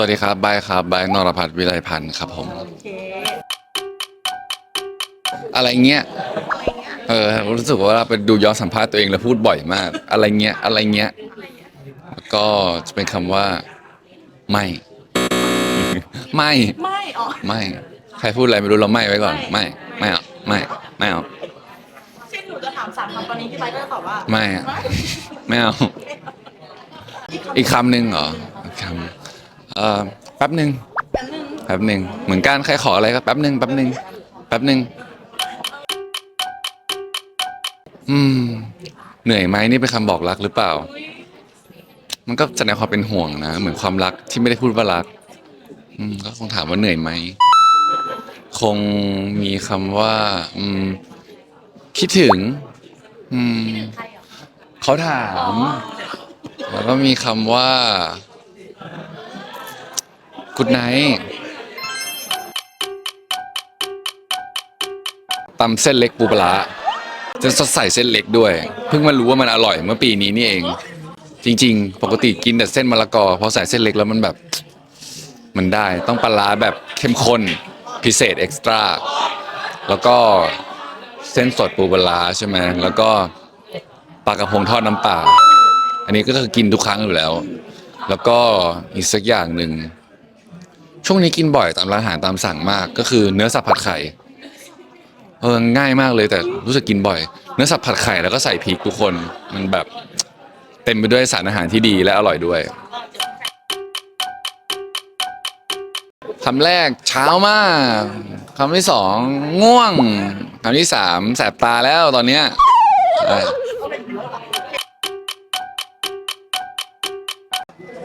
สวัสดีครับ บายครับ บาย นรพัฒน์วิไลพันธ์ครับผมโอเคอะไรเงี้ย เออ รู้สึกว่าไปดูย้อนสัมภาษณ์ตัวเองแล้วพูดบ่อยมาก อะไรเงี้ย อะไรเงี้ยแล้วก็จะเป็นคำว่า ไม่ ไม่ ไม่อ๋อไม่ ใครพูดอะไรไม่รู้เราไม่ไว้ก่อน ไม่ ไม่เอาไม่ไม่เอาเช่นหนูจะถามสามคำตอนนี้พี่ไบค์ก็จะตอบว่า ไม่อะไม่เอา อีกคำหนึ่งเหรออีกคำ เออแป๊บหนึ่งแป๊บนึงแป๊บหนึ่งเหมือนกันใครขออะไรก็แป๊บหนึ่งแป๊บหนึ่งแป๊บหนึ่งอืม เหนื่อยไหมนี่เป็นคำบอกรักหรือเปล่า มันก็แสดงความเป็นห่วงนะ เหมือนความรักที่ไม่ได้พูดว่ารัก อืม ก็คงถามว่าเหนื่อยไหม คงมีคำว่า อืม คิดถึง อืมเขาถาม แล้วก็มีคำว่า good night ตำเส้นเล็กปูปลาร้าจะใส่เส้นเล็กด้วย เพิ่งมารู้ว่ามันอร่อยเมื่อปีนี้นี่เอง จริง ๆ ปกติกินแต่เส้นมะละกอพอใส่เส้นเล็กแล้วมันแบบ มันได้ต้องปลาร้าแบบเข้มข้นพิเศษเอ็กซ์ตร้าแล้วก็เส้นสดปูปลาร้าใช่ไหมแล้วก็ปลากระพงทอดน้ำปลาอันนี้ก็คือกินทุกครั้งอยู่แล้ว แล้วก็อีกสักอย่างหนึ่ง ช่วงนี้กินบ่อยตามร้านอาหารตามสั่งมาก ก็คือเนื้อสับผัดไข่เออง่ายมากเลยแต่รู้สึกกินบ่อย เนื้อสับผัดไข่แล้วก็ใส่พริกทุกคนมันแบบเต็มไปด้วยสารอาหารที่ดีและอร่อยด้วยคำแรกเช้ามากคำที่สองง่วงคำที่สามแสบตาแล้วตอนเนี้ย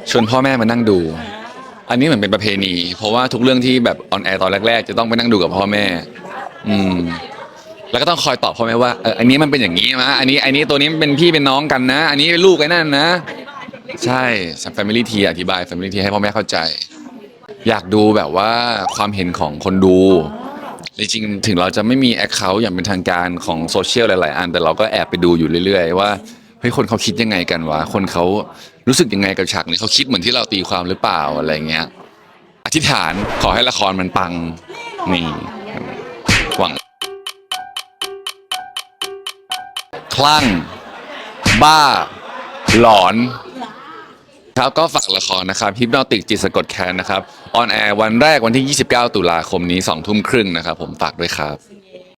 ชวนพ่อแม่มานั่งดู อันนี้เหมือนเป็นประเพณี เพราะว่าทุกเรื่องที่แบบออนแอร์ตอนแรกๆ จะต้องไปนั่งดูกับพ่อแม่ อืม แล้วก็ต้องคอยตอบพ่อแม่ว่าเอออันนี้มันเป็นอย่างนี้นะอันนี้อันนี้ตัวนี้มันเป็นพี่เป็นน้องกันนะ อันนี้เป็นลูกไอ้นั่นนะ ใช่ Family T อธิบาย Family T ให้พ่อแม่เข้าใจ อยากดูแบบว่าความเห็นของคนดู จริงๆถึงเราจะไม่มี Account อย่างเป็นทางการของโซเชียลหลาย ๆ อัน แต่เราก็แอบไปดูอยู่เรื่อย ๆ ว่า เฮ้ยคนเขาคิดยังไงกันวะคนเขารู้สึกยังไงกับฉากนี้เขาคิดเหมือนที่เราตีความหรือเปล่าอะไรเงี้ยอธิษฐานขอให้ละครมันปังนี่หวังคลั่ง บ้า หลอน ครับก็ฝากละครนะครับฮิปนอติกจิตสะกดแคนนะครับออนแอร์วันแรกวันที่ 29 ตุลาคมนี้2ทุ่มครึ่งนะครับผมฝากด้วยครับ